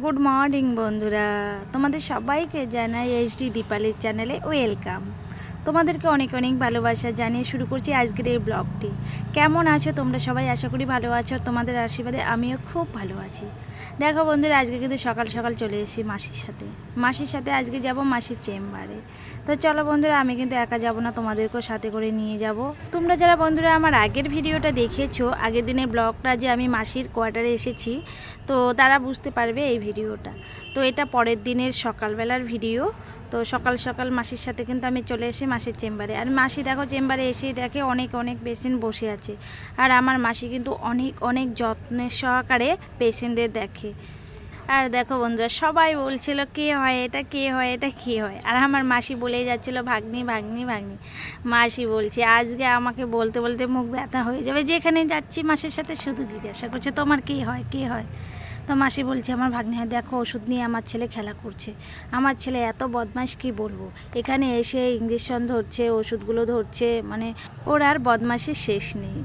Good morning বন্ধুরা। তোমাদের সবাইকে জানাই এইচডি দীপালির চ্যানেলে ওয়েলকাম তোমাদেরকে অনেক অনেক ভালোবাসা জানিয়ে শুরু করছি আজকের এই ব্লগটি। কেমন আছো তোমরা সবাই? আশা করি ভালো আছো। তোমাদের আশীর্বাদে আমিও খুব ভালো আছি। দেখো বন্ধুরা, আজকে কিন্তু সকাল সকাল চলে এসেছি মাসির সাথে। মাসির সাথে আজকে যাব মাসির চেম্বারে। তো চলো বন্ধুরা, আমি কিন্তু একা যাব না, তোমাদেরকেও সাথে করে নিয়ে যাব। তোমরা যারা বন্ধুরা আমার আগের ভিডিওটা দেখেছ, আগের দিনের ব্লগটা যে আমি মাসির কোয়ার্টারে এসেছি, তো তারা বুঝতে পারবে এই ভিডিওটা। তো এটা পরের দিনের সকালবেলার ভিডিও। তো সকাল সকাল মাসির সাথে কিন্তু আমি চলে এসে মাসির চেম্বারে। আর মাসি দেখো চেম্বারে এসে দেখে অনেক অনেক পেশেন্ট বসে আছে। আর আমার মাসি কিন্তু অনেক অনেক যত্নের সহকারে পেশেন্টদের দেখে। আর দেখো বন্ধুরা, সবাই বলছিল, কে হয় এটা? কে হয় এটা? কে হয়? আর আমার মাসি বলেই যাচ্ছিল, ভাগ্নি ভাগ্নি ভাগ্নি। মাসি বলছে, আজকে আমাকে বলতে বলতে মুখ ব্যথা হয়ে যাবে। যেখানে যাচ্ছি মাসির সাথে শুধু জিজ্ঞাসা করছে, তোমার কে হয়? কে হয়? তো মাসি বলছে, আমার ভাগ্নে হয় দেখো, ওষুধ নিয়ে আমার ছেলে খেলা করছে। আমার ছেলে এত বদমাইশ, কি বলব? এখানে এসে ইঞ্জেকশন ধরছে, ওষুধগুলো ধরছে মানে ওর আর বদমাইশের শেষ নেই।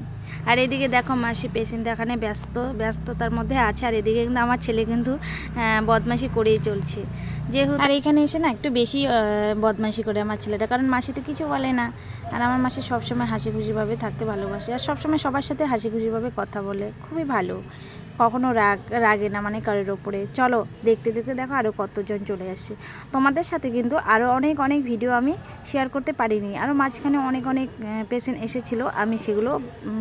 আর এদিকে দেখো মাসি পেশেন্ট দেখানে ব্যস্ত, ব্যস্ততার মধ্যে আছে, আর এদিকে কিন্তু আমার ছেলে কিন্তু বদমাইশি করেই চলছে। যেহেতু আর এখানে এসে না একটু বেশি বদমাইশি করে আমার ছেলেটা, কারণ মাসি তো কিছু বলে না। আর আমার মাসি সবসময় হাসি খুশিভাবে থাকতে ভালোবাসে, আর সবসময় সবার সাথে হাসি খুশিভাবে কথা বলে, খুবই ভালো। কখনো রাগ, রাগে না মানে কারোর ওপরে। চলো, দেখতে দেখতে দেখো আরও কতজন চলে আসে। তোমাদের সাথে কিন্তু আরও অনেক অনেক ভিডিও আমি শেয়ার করতে পারিনি। আরও মাঝখানে অনেক অনেক পেশেন্ট এসেছিল, আমি সেগুলো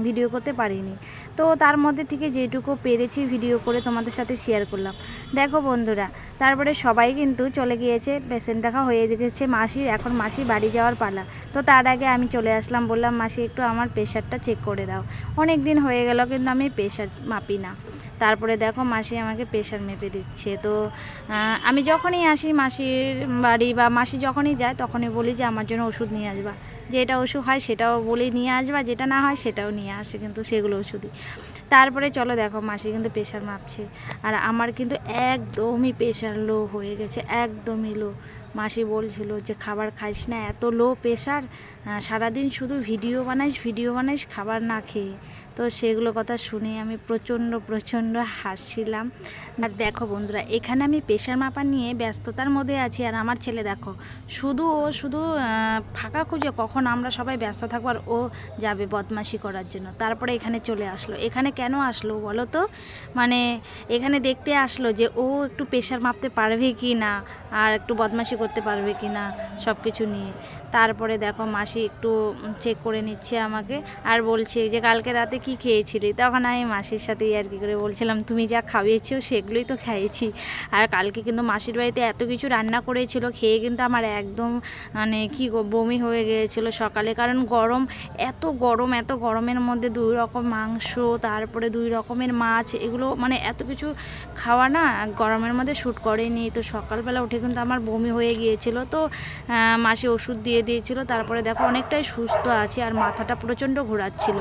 ভিডিও করতে পারিনি। তো তার মধ্যে থেকে যেটুকু পেরেছি ভিডিও করে তোমাদের সাথে শেয়ার করলাম। দেখো বন্ধুরা তারপরে সবাই কিন্তু চলে গিয়েছে, পেশেন্ট দেখা হয়ে গেছে মাসির এখন মাসি বাড়ি যাওয়ার পালা। তো তার আগে আমি চলে আসলাম, বললাম, মাসি, একটু আমার প্রেশারটা চেক করে দাও। অনেক দিন হয়ে গেল, কিন্তু আমি প্রেশার মাপি না। তারপরে দেখো, মাসি আমাকে প্রেশার মেপে দিচ্ছে। তো আমি যখনই আসি মাসির বাড়ি বা মাসি যখনই যায়, তখনই বলি যে, আমার জন্য ওষুধ নিয়ে আসবা। যেটা ওষুধ হয়, সেটাও বলি, নিয়ে আসবা। যেটা না হয়, সেটাও নিয়ে আসে, কিন্তু সেগুলো ওষুধই। তারপরে চলো দেখো মাসি কিন্তু প্রেশার মাপছে। আর আমার কিন্তু একদমই প্রেশার লো হয়ে গেছে, একদমই লো মাসি বলছিল যে, খাবার খাইস না, এত লো প্রেশার সারাদিন শুধু ভিডিও বানাইস ভিডিও বানাইস, খাবার না খেয়ে। তো সেগুলো কথা শুনে আমি প্রচণ্ড প্রচণ্ড হাসছিলাম। আর দেখো বন্ধুরা, এখানে আমি প্রেশার মাপা নিয়ে ব্যস্ততার মধ্যে আছি। আর আমার ছেলে দেখো, শুধু ও শুধু ফাঁকা খুঁজে কখন আমরা সবাই ব্যস্ত থাকব আর ও যাবে বদমাশি করার জন্য। তারপরে এখানে চলে আসলো। এখানে কেন আসলো বলো তো? মানে এখানে দেখতে আসলো যে ও একটু প্রেশার মাপতে পারবে কি না আর একটু বদমাশি করতে পারবে কি না সব কিছু নিয়ে। তারপরে দেখো মাসি একটু চেক করে নিচ্ছে আমাকে আর বলছে যে, কালকে রাতে কি খেয়েছিলি? তখন আমি মাসির সাথে আর কি করে বলছিলাম, তুমি যা খাইয়েছো সেগুলোই তো খাইয়েছি। আর কালকে কিন্তু মাসির বাড়িতে এত কিছু রান্না করেছিল, খেয়ে কিন্তু আমার একদম মানে কি বমি হয়ে গিয়েছিল সকালে। কারণ গরম, এত গরম, এত গরমের মধ্যে দুই রকম মাংস, তারপরে দুই রকমের মাছ, এগুলো মানে এত কিছু খাওয়া না গরমের মধ্যে শ্যুট করেনি। তো সকালবেলা উঠে কিন্তু আমার বমি হয়ে গিয়েছিল। তো মাসি ওষুধ দিয়ে দিয়েছিল, তারপরে দেখো অনেকটাই সুস্থ আছে আর মাথাটা প্রচণ্ড ঘোরাচ্ছিল।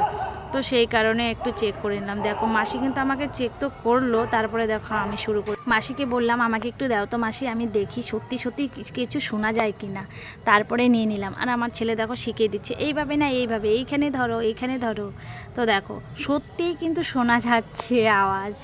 তো সেই কারণে একটু চেক করে নিলাম। দেখো, মাসি কিন্তু আমাকে চেক তো করল, তারপরে দেখো আমি শুরু করি, মাসিকে বললাম, আমাকে একটু দাও তো মাসি, আমি দেখি সত্যি সত্যি কিছু শোনা যায় কি না তারপরে নিয়ে নিলাম। আর আমার ছেলে দেখো শিখিয়ে দিচ্ছে, এইভাবে না, এইভাবে, এইখানে ধরো এইখানে ধরো। তো দেখো, সত্যিই কিন্তু শোনা যাচ্ছে আওয়াজ।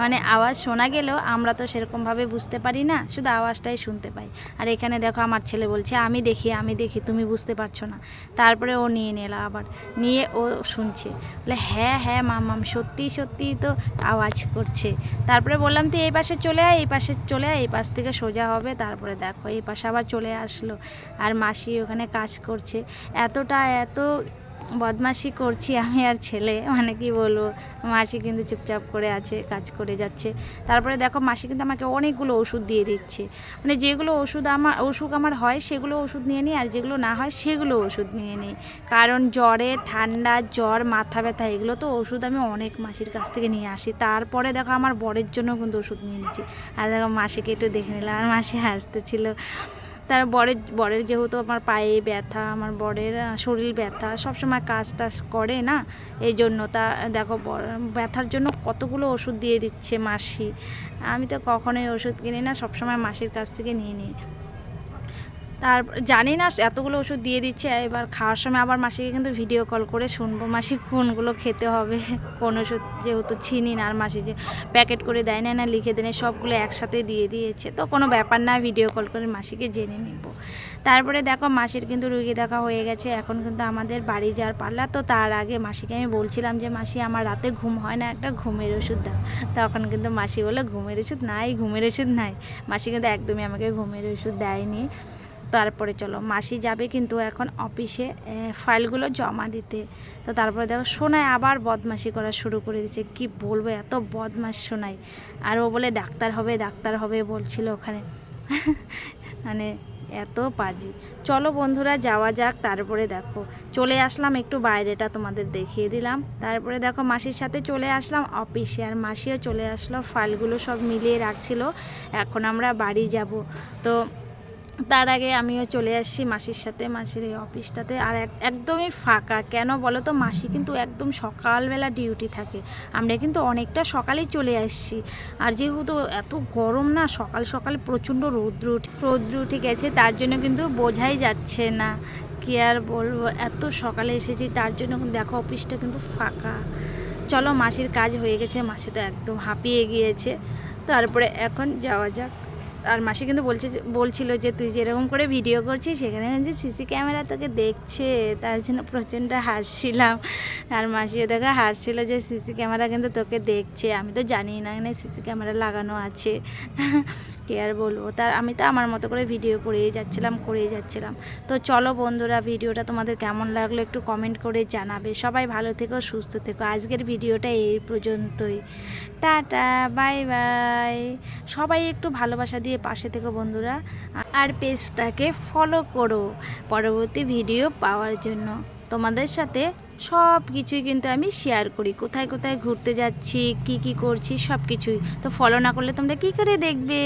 মানে আওয়াজ শোনা গেলেও আমরা তো সেরকমভাবে বুঝতে পারি না, শুধু আওয়াজটাই শুনতে পাই। আর এখানে দেখো আমার ছেলে বলছে, আমি দেখি আমি দেখি, তুমি বুঝতে পারছ না। তারপরে ও নিয়ে নিল আবার নিয়ে ও শুনছে। বলে হ্যাঁ হ্যাঁ মামাম সত্যি সত্যি তো আওয়াজ করছে। তারপরে বললাম, তুই এই পাশে চলে আয়, এই পাশে চলে আয়, এই পাশ থেকে সোজা হবে, তারপরে দেখো। এই পাশে আবার চলে আসলো। আর মাসি ওখানে কাজ করছে। এতটা, এত বদমাশি করছি আমি আর ছেলে। মানে কি বলব? মাসি কিন্তু চুপচাপ করে আছে, কাজ করে যাচ্ছে। তারপরে দেখো মাসি কিন্তু আমাকে অনেকগুলো ওষুধ দিয়ে দিচ্ছে। মানে যেগুলো ওষুধ আমার, অসুখ আমার হয় সেগুলো ওষুধ নিয়ে নিই, আর যেগুলো না হয় সেগুলো ওষুধ নিয়ে নিই। কারণ জ্বরে, ঠান্ডা, জ্বর, মাথা ব্যথা, এগুলো তো ওষুধ আমি অনেক মাসির কাছ থেকে নিয়ে আসি। তারপরে দেখো আমার বরের জন্য কিন্তু ওষুধ নিয়ে নিচ্ছি। আর দেখো মাসিকে একটু দেখে নিলাম। আর মাসি হাসতেছিল। তার বরের বরের যেহেতু আমার পায়ে ব্যথা, আমার বরের শরীর ব্যথা, সবসময় কাজ টাজ করে না এই জন্য তা, দেখো ব্যথার জন্য কতগুলো ওষুধ দিয়ে দিচ্ছে মাসি। আমি তো কখনোই ওষুধ কিনি না, সবসময় মাসির কাছ থেকে নিয়ে নিই। তারপর জানি না এতগুলো ওষুধ দিয়ে দিচ্ছে, এবার খাওয়ার সময় আবার মাসিকে কিন্তু ভিডিও কল করে শুনব, মাসি কোনগুলো খেতে হবে, কোন ওষুধ যেহেতু চিনি না, আর মাসি যে প্যাকেট করে দেয় না না লিখে দেয়, সবগুলো একসাথে দিয়ে দিয়েছে, তো কোনো ব্যাপার না ভিডিও কল করে মাসিকে জেনে নেব। তারপরে দেখো মাসির কিন্তু রুগী দেখা হয়ে গেছে, এখন কিন্তু আমাদের বাড়ি যাওয়ার পাল্লা তো তার আগে মাসিকে আমি বলছিলাম যে, মাসি, আমার রাতে ঘুম হয় না, একটা ঘুমের ওষুধ দাও। তখন কিন্তু মাসি বলে ঘুমের ওষুধ নাই, ঘুমের ওষুধ নাই। মাসি কিন্তু একদমই আমাকে ঘুমের ওষুধ দেয়নি। তারপরে চলো, মাসি যাবে কিন্তু এখন অফিসে ফাইলগুলো জমা দিতে। তো তারপরে দেখো, সোনায় আবার বদমাশি করা শুরু করে দিয়েছে। কি বলব, এত বদমাস শোনাই আর ও বলে, ডাক্তার হবে ডাক্তার হবে, বলছিল ওখানে। মানে এত পাজি। চলো বন্ধুরা, যাওয়া যাক। তারপরে দেখো, চলে আসলাম একটু বাইরেটা তোমাদের দেখিয়ে দিলাম। তারপরে দেখো, মাসির সাথে চলে আসলাম অফিসে। আর মাসিও চলে আসলো, ফাইলগুলো সব মিলিয়ে রাখছিল। এখন আমরা বাড়ি যাব। তো তার আগে আমিও চলে আসছি মাসির সাথে, মাসির এই অফিসটাতে। আর এক- একদমই ফাঁকা। কেন বলো তো? মাসি কিন্তু একদম সকালবেলা ডিউটি থাকে। আমরা কিন্তু অনেকটা সকালেই চলে আসছি। আর যেহেতু এত গরম না, সকাল সকাল প্রচণ্ড রৌদ্র উঠে রৌদ্র উঠে গেছে, তার জন্য কিন্তু বোঝাই যাচ্ছে না। কি আর বলব? এত সকালে এসেছি, তার জন্য দেখো অফিসটা কিন্তু ফাঁকা। চলো মাসির কাজ হয়ে গেছে, মাসি তো একদম হাঁপিয়ে গিয়েছে। তারপরে এখন যাওয়া যাক। আর মাসি কিন্তু বলছে বলছিল যে, তুই যেরকম করে ভিডিও করছিস, সেখানে যে সিসি ক্যামেরা তোকে দেখছে, তার জন্য প্রচণ্ড হাসছিলাম। আর মাসিও দেখে হাসছিল যে সিসি ক্যামেরা কিন্তু তোকে দেখছে। আমি তো জানি না সিসি ক্যামেরা লাগানো আছে। কে আর বলব? তার, আমি তো আমার মতো করে ভিডিও করেই যাচ্ছিলাম করেই যাচ্ছিলাম। তো চলো বন্ধুরা ভিডিওটা তোমাদের কেমন লাগল একটু কমেন্ট করে জানাবে। সবাই ভালো থেকো, সুস্থ থেকো। আজকের ভিডিওটা এই পর্যন্তই। টাটা বাই বাই সবাই একটু ভালোবাসা দিয়ে পাশে থেকো বন্ধুরা। আর পেজটাকে ফলো করো। পরবর্তী ভিডিও পাওয়ার জন্য। তোমাদের সাথে সব কিছুই কিন্তু আমি শেয়ার করি। কোথায় কোথায় ঘুরতে যাচ্ছি, কি কি করছি সব কিছুই তো ফলো না করলে তোমরা কি করে দেখবে?